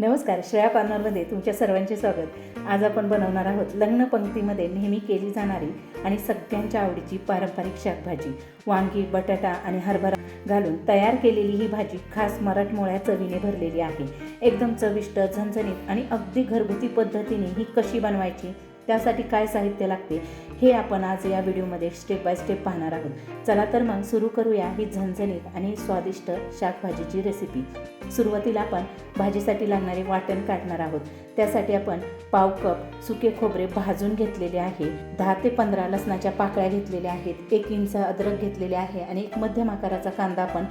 नमस्कार श्रेया पार्लरमध्ये तुमच्या सर्वांचे स्वागत. आज आपण बनवणार आहोत लग्न पंक्तीमध्ये नेहमी केली जाणारी आणि सगळ्यांच्या आवडीची पारंपरिक शाकभाजी. वांगी बटाटा आणि हरभरा घालून तयार केलेली ही भाजी खास मराठमोळ्या चवीने भरलेली आहे. एकदम चविष्ट झणझणीत आणि अगदी घरगुती पद्धतीने ही कशी बनवायची? त्यासाठी काय साहित्य लागते हे आपण आज या व्हिडिओमध्ये स्टेप बाय स्टेप पाहणार आहोत. चला तर मग सुरू करूया ही झणझणीत आणि स्वादिष्ट शाकभाजीची रेसिपी सुरुवातीला आपण भाजीसाठी लागणारे वाटण काढणार आहोत. त्यासाठी आपण पाव कप सुके खोबरे भाजून घेतलेले आहे दहा ते पंधरा लसणाच्या पाकळ्या घेतलेल्या आहेत एक इंच अद्रक घेतलेले आहे आणि एक मध्यम आकाराचा कांदा आपण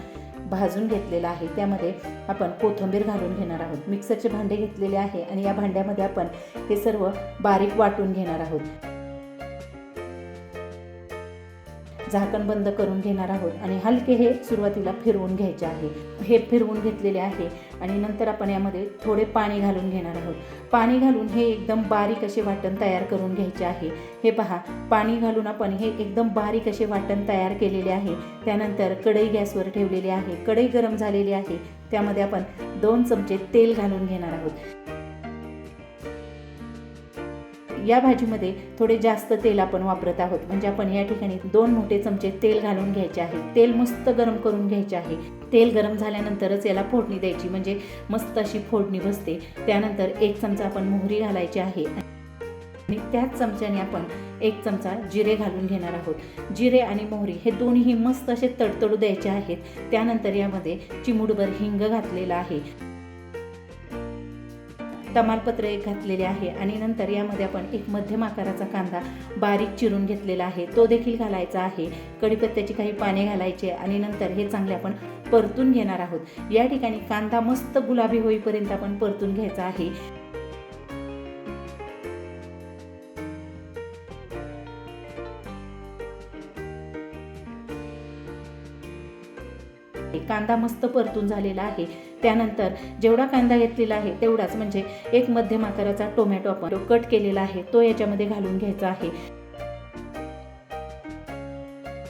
भाजून घेतलेला आहे. त्यामध्ये आपण कोथिंबीर घालून घेणार आहोत. मिक्सरचे भांडे घेतलेले आहे आणि या भांड्यामध्ये आपण हे सर्व बारीक वाटून घेणार आहोत. झाकण बंद करून घेणार आहोत आणि हलके हे सुरुवातीला फिरवून घ्यायचे आहे. हे फिरवून घेतलेले आहे आणि नंतर आपण यामध्ये थोडे पाणी घालून घेणार आहोत. पाणी घालून हे एकदम बारीक असे वाटण तयार करून घ्यायचे आहे. हे पहा पाणी घालून आपण हे एकदम बारीक असे वाटण तयार केलेले आहे. त्यानंतर कढई गॅसवर ठेवलेली आहे. कढई गरम झालेली आहे. त्यामध्ये आपण दोन चमचे तेल घालून घेणार आहोत. या भाजीमध्ये थोडे जास्त तेल आपण वापरत आहोत. म्हणजे आपण या ठिकाणी दोन मोठे चमचे तेल घालून घ्यायचे आहे. तेल मस्त गरम करून घ्यायचे आहे. तेल गरम झाल्यानंतरच याला फोडणी द्यायची. म्हणजे मस्त अशी फोडणी बसते. त्यानंतर एक चमचा आपण मोहरी घालायची आहे. आणि त्याच चमच्याने आपण एक चमचा जिरे घालून घेणार आहोत. जिरे आणि मोहरी हे दोन्हीही मस्त असे तडतडू द्यायचे आहेत. त्यानंतर यामध्ये चिमुडभर हिंग घातलेला आहे. तमालपत्र एक घातलेले आहे आणि नंतर यामध्ये आपण एक मध्यम आकाराचा कांदा बारीक चिरून घेतलेला आहे. तो देखील घालायचा आहे. कढीपत्त्याची काही पाने घालायचे आणि नंतर हे चांगले आपण परतून घेणार आहोत. या ठिकाणी कांदा मस्त गुलाबी होईपर्यंत आपण परतून घ्यायचा आहे. कांदा मस्त परतून झालेला आहे. त्यानंतर जेवढा कांदा घेतलेला आहे तेवढाच म्हणजे एक मध्यम आकाराचा टोमॅटो आपण कट केलेला आहे तो याच्यामध्ये घालून घ्यायचा आहे.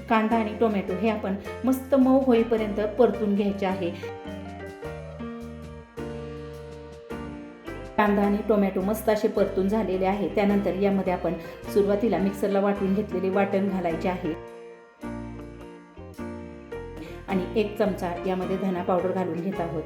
कांदा आणि टोमॅटो हे आपण मस्त मऊ होईपर्यंत परतून घ्यायचे आहे. कांदा आणि टोमॅटो मस्त असे परतून झालेले आहे त्यानंतर यामध्ये आपण सुरुवातीला मिक्सरला वाटून घेतलेले वाटण घालायचे आहे. आणि एक चमचा यामध्ये धना पावडर घालून घेत आहोत.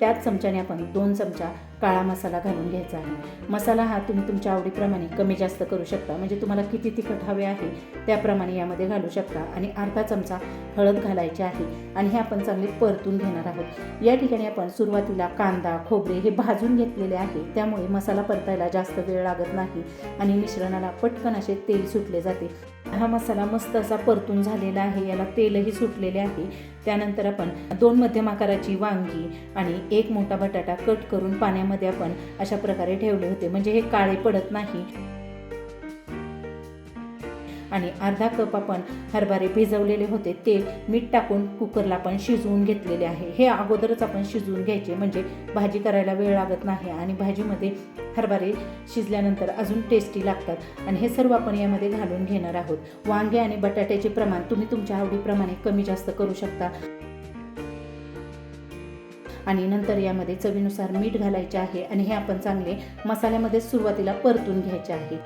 त्याच चमच्याने आपण दोन चमचा काळा मसाला घालून घ्यायचा आहे. मसाला हा तुम्ही तुमच्या आवडीप्रमाणे कमी जास्त करू शकता. म्हणजे तुम्हाला किती तिखट हवे आहे त्याप्रमाणे यामध्ये घालू शकता. आणि अर्धा चमचा हळद घालायची आहे. आणि हे आपण चांगले परतून घेणार आहोत. या ठिकाणी आपण सुरुवातीला कांदा खोबरे हे भाजून घेतलेले आहे. त्यामुळे मसाला परतायला जास्त वेळ लागत नाही आणि मिश्रणाला पटकन असे तेल सुटले जाते. हा मसाला मस्त असा परतून झालेला आहे. याला तेलही सुटलेले आहे. त्यानंतर आपण दोन मध्यम आकाराची वांगी आणि एक मोठा बटाटा कट करून पाण्यामध्ये आपण अशा प्रकारे ठेवले होते. म्हणजे हे काळे पडत नाही. आणि अर्धा कप आपण हरभरे भिजवलेले होते. ते मीठ टाकून कुकरला आपण शिजवून घेतलेले आहे. हे अगोदरच आपण शिजवून घ्यायचे. म्हणजे भाजी करायला वेळ लागत नाही आणि भाजीमध्ये हरभरे शिजल्यानंतर अजून टेस्टी लागतात. आणि हे सर्व आपण यामध्ये घालून घेणार आहोत. वांगे आणि बटाट्याचे प्रमाण तुम्ही तुमच्या आवडीप्रमाणे कमी जास्त करू शकता. आणि नंतर यामध्ये चवीनुसार मीठ घालायचे आहे आणि हे आपण चांगले मसाल्यामध्ये सुरुवातीला परतून घ्यायचे आहे.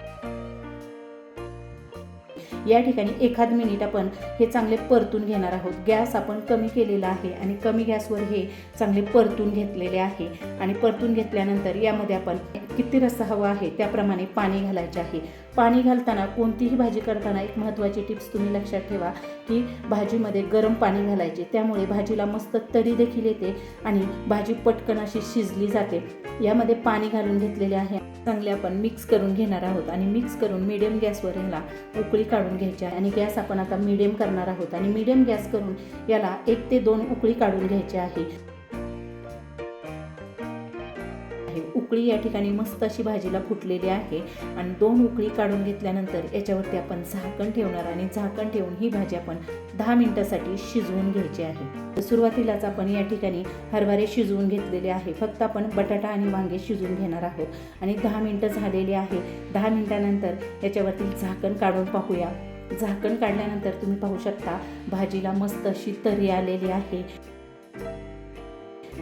या ठिकाणी एखाद मिनिट आपण हे चांगले परतून घेणार आहोत. गॅस आपण कमी केलेला आहे आणि कमी गॅसवर हे चांगले परतून घेतलेले आहे. आणि परतून घेतल्यानंतर यामध्ये आपण किती रस्सा हवा आहे त्याप्रमाणे पाणी घालायचे आहे. पाणी घालताना कोणतीही भाजी करताना एक महत्त्वाची टिप्स तुम्ही लक्षात ठेवा की भाजीमध्ये गरम पाणी घालायचे. त्यामुळे भाजीला मस्त तरी देखील येते आणि भाजी पटकन अशी शिजली जाते. यामध्ये पाणी घालून घेतलेले आहे. चांगले आपण मिक्स करून घेणार आहोत आणि मिक्स करून मिडियम गॅसवर ह्याला उकळी काढून घ्यायची आहे आणि गॅस आपण आता मिडियम करणार आहोत. आणि मिडियम गॅस करून याला एक ते दोन उकळी काढून घ्यायची आहे. उकळी या ठिकाणी मस्त अशी भाजीला फुटलेली आहे. आणि दोन उकळी काढून घेतल्यानंतर याच्यावरती आपण झाकण ठेवणार आणि झाकण ठेवून ही भाजी आपण दहा मिनटासाठी शिजवून घ्यायची आहे. सुरुवातीलाच आपण या ठिकाणी हरभरे शिजवून घेतलेले आहे. फक्त आपण बटाटा आणि वांगे शिजवून घेणार आहोत. आणि दहा मिनटं झालेली आहे. दहा मिनटानंतर याच्यावरती झाकण काढून पाहूया. झाकण काढल्यानंतर तुम्ही पाहू शकता भाजीला मस्त अशी तरी आलेली आहे.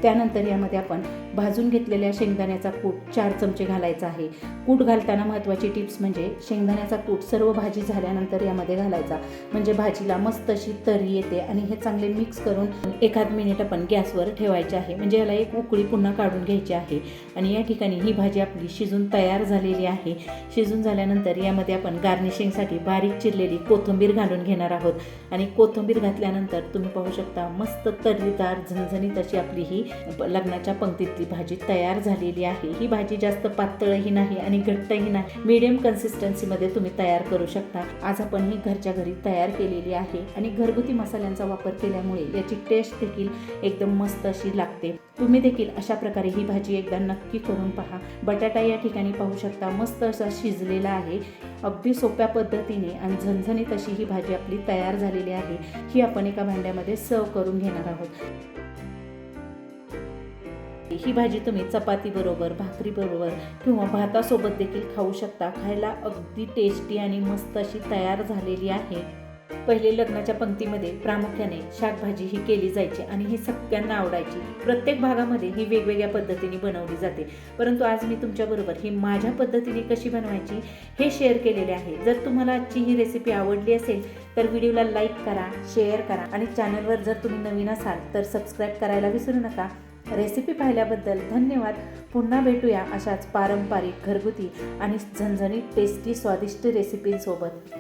त्यानंतर यामध्ये आपण भाजून घेतलेल्या शेंगदाण्याचा कूट चार चमचे घालायचा आहे. कूट घालताना महत्त्वाची टिप्स म्हणजे शेंगदाण्याचा कूट सर्व भाजी झाल्यानंतर यामध्ये घालायचा. म्हणजे भाजीला मस्त अशी तरी येते आणि हे चांगले मिक्स करून एखाद मिनिट आपण गॅसवर ठेवायचे आहे. म्हणजे याला एक उकळी पुन्हा काढून घ्यायची आहे. आणि या ठिकाणी ही भाजी आपली शिजून तयार झालेली आहे. शिजून झाल्यानंतर यामध्ये आपण गार्निशिंगसाठी बारीक चिरलेली कोथिंबीर घालून घेणार आहोत. आणि कोथिंबीर घातल्यानंतर तुम्ही पाहू शकता मस्त तर्रीदार झणझणीत अशी आपली ही लग्नाच्या पंक्तीतली भाजी तयार झालेली आहे. ही भाजी जास्त पातळही नाही आणि घट्टही नाही. मीडियम कन्सिस्टन्सीमध्ये तुम्ही तयार करू शकता. आज आपण ही घरच्या घरी तयार केलेली आहे आणि घरगुती मसाल्यांचा वापर केल्यामुळे याची टेस्ट देखील एकदम मस्त अशी लागते. तुम्ही देखील अशा प्रकारे ही भाजी एकदा नक्की करून पहा. बटाटा या ठिकाणी पाहू शकता मस्त असा शिजलेला आहे. अगदी सोप्या पद्धतीने आणि झणझणीत अशी ही भाजी आपली तयार झालेली आहे. ही आपण एका भांड्यामध्ये सर्व करून घेणार आहोत. ही भाजी तुम्ही चपाती बरोबर भाकरी बरोबर किंवा भातासोबत देखील खाऊ शकता. खायला अगदी टेस्टी आणि मस्त अशी तयार झालेली आहे. पहिले लग्नाच्या पंक्तीमध्ये प्रामुख्याने शाकभाजी ही केली जायची आणि ही सगळ्यांना आवडायची. प्रत्येक भागामध्ये ही वेगवेगळ्या पद्धतीने बनवली जाते. परंतु आज मी तुमच्याबरोबर ही माझ्या पद्धतीने कशी बनवायची हे शेअर केलेले आहे. जर तुम्हाला आजची ही रेसिपी आवडली असेल तर व्हिडिओला लाईक करा शेअर करा आणि चॅनलवर जर तुम्ही नवीन असाल तर सबस्क्राईब करायला विसरू नका. रेसिपी पाहिल्याबद्दल धन्यवाद. पुन्हा भेटूया अशाच पारंपरिक घरगुती आणि झणझणीत टेस्टी स्वादिष्ट रेसिपींसोबत